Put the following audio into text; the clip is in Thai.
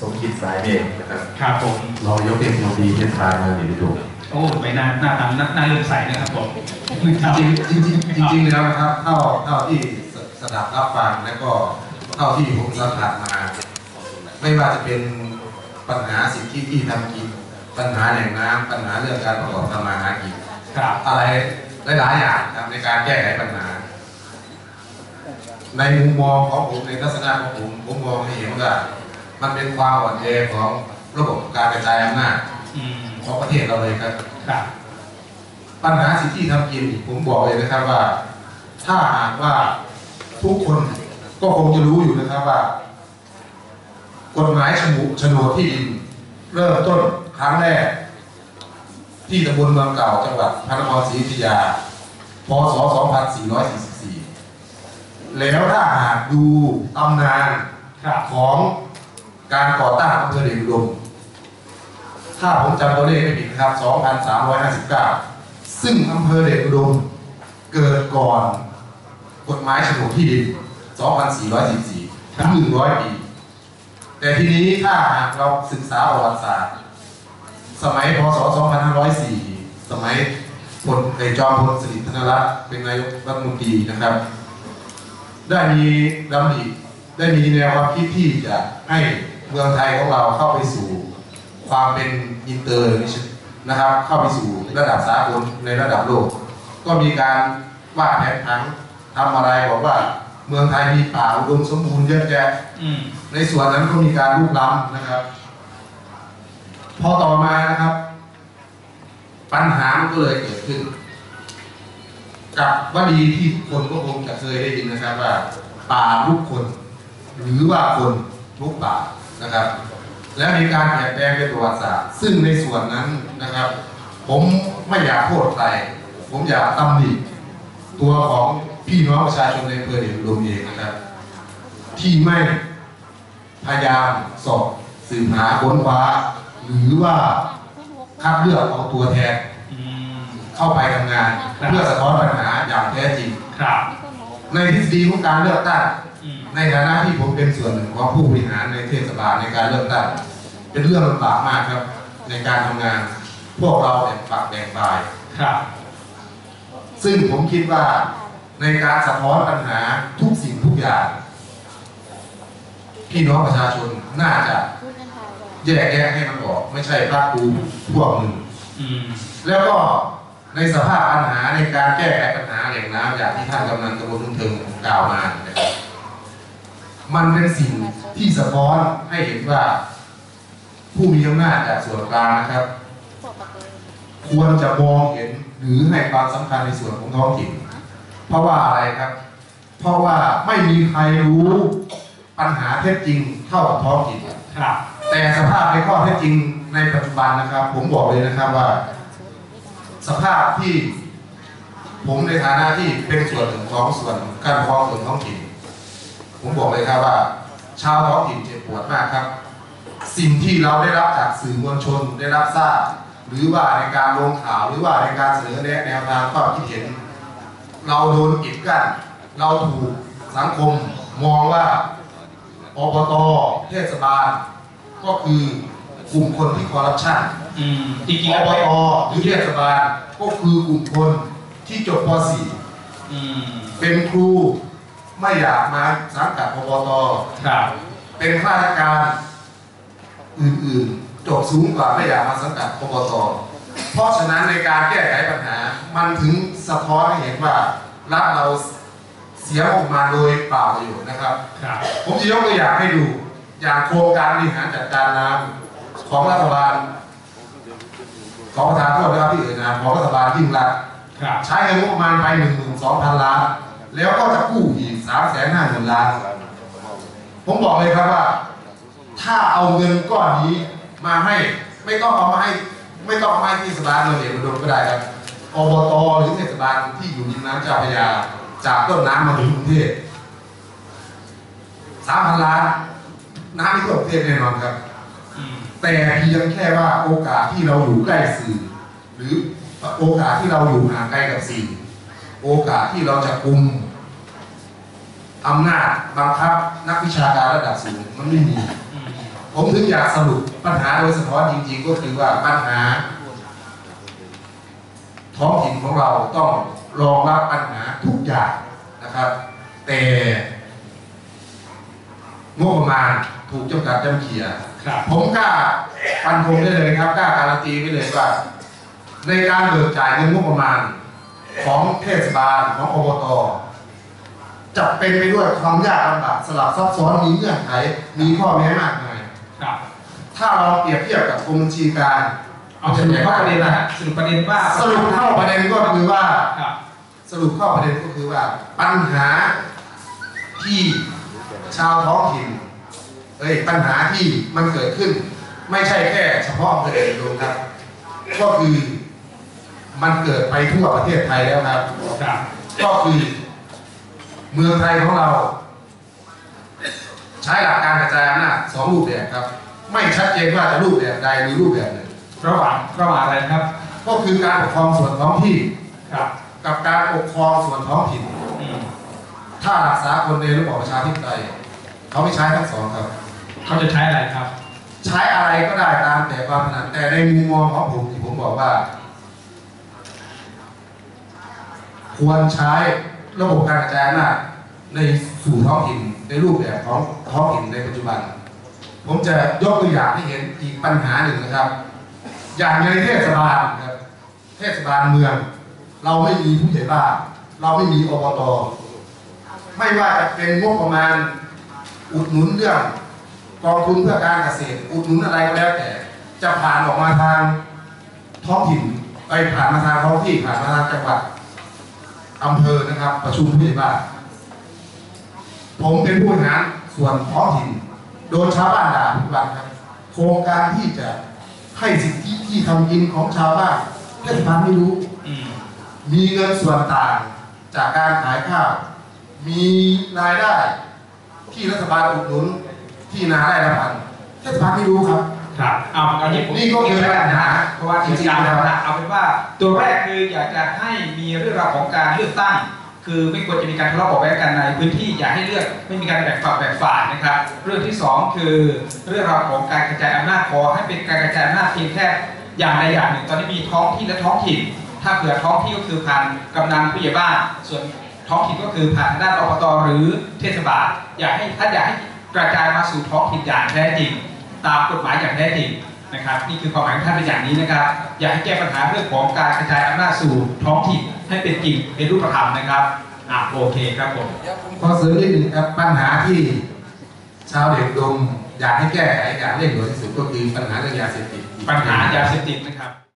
สมคิดสายเมฆนะครับครับผมรองยกเอกโนดีเทศบาลเมืองหนองดูโอ้ไปหน้าหน้าตาหน้าหน้าเลื่อมใสนะครับผมครับจริงๆจริงๆจริงๆแล้วนะครับเท่าเท่าที่สสดับรับฟังและก็เท่าที่ผมสัมผัสมา ไม่ว่าจะเป็นปัญหาสิ่งที่ที่ทำกิน ปัญหาแหล่งน้ำปัญหาเรื่องการประกอบทำมาหากินครับอะไรหลายๆอย่างครับในการแก้ไขปัญหา ในมุมมองของผมในทัศนะของผมผมมองให้เห็นว่า มันเป็นความอ่อนแอของระบบการกระจายอำนาจอืมของประเทศเราเลยครับครับปัญหาสิ่งที่ทำกินผมบอกเลยนะครับว่า ถ้าหากว่าทุกคนก็คงจะรู้อยู่นะครับว่า กฎหมายฉมุโฉนดที่ดิน เริ่มต้นครั้งแรก ที่ตำบลเมืองเก่าจังหวัดพระนครศรีอยุธยาพศ 2444 แล้วถ้าหากดูตำนานครับของ การก่อตั้งอำเภอเดชอุดมถ้าผมจำตัวเลขไม่ผิดนะครับ 2,359 ซึ่งอำเภอเดชอุดมเกิดก่อนกฎหมายโฉนดที่ดิน 2,444ถึง100 ปี แต่ทีนี้ถ้าหากเราศึกษาประวัติศาสตร์ สมัยพศ 2504 สมัยพลเอกจอมพลสฤษดิ์ธนรัตน์เป็นนายกรัฐมนตรีนะครับ ได้มีดำริได้มีแนวความคิดที่จะให้ เมืองไทยของเราเข้าไปสู่ความเป็นอินเตอร์นะครับ เข้าไปสู่ระดับสากลในระดับโลก ก็มีการวาดแผนผังทำอะไรบอกว่าเมืองไทยมีป่าอุดมสมบูรณ์เยอะแยะอืมในส่วนนั้นก็มีการลุกล้ำนะครับ พอต่อมานะครับ ปัญหามันก็เลยเกิดขึ้น กับวลีที่ทุกคนก็คงจะเคยได้ยินนะครับว่า ป่าลุกคน หรือว่าคนลุกป่า นะครับ และมีการเปลี่ยนแปลงเป็นประวัติศาสตร์ ซึ่งในส่วนนั้นนะครับ ผมไม่อยากโทษใครผมอยากตำหนิตัวของพี่น้องประชาชนในอำเภอเดชอุดมเองนะครับ ที่ไม่พยายามสอบสืบหาค้นคว้า หรือว่าคัดเลือกเอาตัวแทนอืมเข้าไปทำงานครับเพื่อสะท้อนปัญหาอย่างแท้จริง ครับ ในทฤษฎีของการเลือกตั้งอืม ในฐานะที่ผมเป็นส่วนหนึ่งของผู้บริหารในเทศบาลในการเลือกตั้งเป็นเรื่องลำบากมากครับ ในการทำงาน พวกเราแบ่งฝักแบ่งฝ่ายครับ ซึ่งผมคิดว่าในการสะท้อนปัญหาทุกสิ่งทุกอย่างพี่น้องประชาชนน่าจะแยกแยะให้มันออกไม่ใช่ภาคภูมิพวกหนึ่งอืมแล้วก็ในสภาพปัญหาในการแก้ไขปัญหาแหล่งน้ำอย่างที่ท่านกำนันตำบลทุ่งเทิงกล่าวมานะครับ มันเป็นสิ่งที่สะท้อนให้เห็นว่า ผู้มีอำนาจจากส่วนกลางนะครับ ควรจะมองเห็นหรือให้ความสำคัญในส่วนของท้องถิ่น เพราะว่าอะไรครับ เพราะว่าไม่มีใครรู้ปัญหาเท็จจริงเท่ากับท้องถิ่นครับ แต่สภาพในข้อเท็จจริงในปัจจุบันนะครับ ผมบอกเลยนะครับว่า สภาพที่ผมในฐานะที่เป็นส่วนหนึ่งของส่วนการปกครองส่วนท้องถิ่น ผมบอกเลยครับว่า ชาวท้องถิ่นเจ็บปวดมากครับ สิ่งที่เราได้รับจากสื่อมวลชนได้รับทราบ หรือว่าในการลงข่าวหรือว่าในการเสนอแนะแนวทางความคิดเห็น เราโดนกีดกั้นเราถูกสังคมมองว่าอบตเทศบาล ก็คือกลุ่มคนที่คอร์รัปชันอืมจริงๆอแล้วบไปตหรือเทศบาลก็คือกลุ่มคนที่จบปอืม .4 เป็นครู ไม่อยากมาสังกัดอบตครับเป็นข้าราชการอื่นๆจบสูงกว่าไม่อยากมาสังกัดอบตเพราะฉะนั้นในการแก้ไขปัญหา มันถึงสะท้อนให้เห็นว่ารัฐเราเสียงบประมาณโดยเปล่าประโยชน์นะครับครับ ผมจะยกตัวอย่างให้ดู อย่างโครงการบริหารจัดการน้ำของรัฐบาล ขอประทานโทษนะครับที่เอ่ยนามของรัฐบาลยิ่งรักษณ์ครับใช้เงินงบประมาณไป12,000ล้าน แล้วก็จะกู้อีก350,000ล้าน ผมบอกเลยครับว่า ถ้าเอาเงินก้อนนี้มาให้ ไม่ต้องเอามาให้ ไม่ต้องเอามาให้เทศบาลเมืองเอกอุดมก็ได้ครับอบตหรือเทศบาลที่อยู่ริมน้ำเจ้าพระยา จากต้นน้ำมาถึงกรุงเทพ3,000ล้านน้ำที่ทั่วประเทศแน่นอนครับ แต่เพียงแค่ว่าโอกาสที่เราอยู่ใกล้สื่อ หรือโอกาสที่เราอยู่ห่างไกลกับสิ่ง โอกาสที่เราจะกุมอำนาจบังคับนักวิชาการระดับสูงมันไม่มีอืมเพผมถึงอยากสรุปปัญหาโดยสะท้อนจริง ๆ ก็คือว่าปัญหา ท้องถิ่นของเราต้องรองรับปัญหาทุกอย่างนะครับ แต่งบประมาณถูกจำกัดจำเขียครับผมกล้าฟันธงได้เลยครับกล้าการันตีไว้เลยว่า ในการเบิกจ่ายเงินงบประมาณ ของเทศบาลของอบตจะเป็นไปด้วยความยากลำบากสลับซับซ้อนมีเงื่อนไขมีข้อแม้มากมายครับ ถ้าเราเปรียบเทียบกับกรมบัญชีการเอาสรุปเข้าประเด็นนะฮะสรุปประเด็นว่าสรุปเข้าประเด็นก็คือว่าครับสรุปเข้าประเด็นก็คือว่า ปัญหาที่ชาวท้องถิ่นเอ้ยปัญหาที่มันเกิดขึ้น ไม่ใช่แค่เฉพาะอำเภอเดชอุดมครับ ก็คือ มันเกิดไปทั่วประเทศไทยแล้วครับ ครับก็คือเมืองไทยของเรา ใช้หลักการกระจายอำนาจสองรูปแบบครับ ไม่ชัดเจนว่าจะรูปแบบใดหรือรูปแบบหนึ่งระหว่างระหว่างอะไรนะครับ ก็คือการปกครองส่วนท้องที่ครับ กับการปกครองส่วนท้องถิ่นอืมถ้ารักษาคนในระบอบประชาธิปไตยเขาไม่ใช้ทั้งสองครับ เขาจะใช้อะไรครับ ใช้อะไรก็ได้ตามแต่ความถนัดแต่ในมุมมองของผมที่ผมบอกว่า ควรใช้ระบบการกระจายอำนาจในสู่ท้องถิ่นในรูปแบบของท้องถิ่นในปัจจุบัน ผมจะยกตัวอย่างให้เห็นอีกปัญหาหนึ่งนะครับ อย่างในเทศบาลนะครับเทศบาลเมือง เราไม่มีผู้ใหญ่บ้านเราไม่มีอบตไม่ว่าจะเป็นงบประมาณอุดหนุนเรื่องกองทุนเพื่อการเกษตร อุดหนุนอะไรก็แล้วแต่ จะผ่านออกมาทางท้องถิ่นไปผ่านมาทางท้องที่ผ่านมาทางจังหวัด อำเภอนะครับ ประชุมผู้ใหญ่บ้านผมเป็นผู้บริหารส่วนท้องถิ่นโดนชาวบ้านด่าทุกวันครับ โครงการที่จะให้สิทธิที่ทำกินของชาวบ้านเทศบาลไม่รู้อืมมีเงินส่วนต่างจากการขายข้าว มีรายได้ที่รัฐบาลอุดหนุนที่นาไร่ละพันเทศบาลไม่รู้ครับ ครับเอาเอาอย่างผมนี่ก็คือปัญหาเพราะว่าจริงจริงๆๆแล้วนะเอาเป็นว่าตัวแรกคืออยากจะให้มีเรื่องราวของการเลือกตั้ง คือไม่ควรจะมีการทะเลาะเบาะแว้งกันในพื้นที่อย่าให้เลือกไม่มีการแบ่งฝักแบ่งฝ่ายนะครับ เรื่องที่สองคือเรื่องราวของการกระจายอำนาจขอให้เป็นการกระจายอำนาจเพียงแค่อย่างใดอย่างหนึ่ง ตอนนี้มีท้องที่และท้องถิ่น ถ้าเผื่อท้องที่ก็คือผ่านกำนันผู้ใหญ่บ้านส่วนท้องถิ่นก็คือผ่านทางด้านอบตหรือเทศบาลอยากให้ท่านอยากให้กระจายมาสู่ท้องถิ่นอย่างแท้จริง ตามกฎหมายอย่างแท้จริงนะครับนี่คือความหมายของท่านเป็นอย่างนี้นะครับ อยากให้แก้ปัญหาเรื่องของการกระจายอำนาจสู่ท้องถิ่นให้เป็นจริงเป็นรูปธรรมนะครับอะโอเคครับผมขอเสริมนิดหนึ่งครับปัญหาที่ชาวเด็กดมอยากให้แก้ไขอย่างเร่งด่วนที่สุดก็คือปัญหาเรื่องยาเสพติดปัญหายาเสพติดนะครับ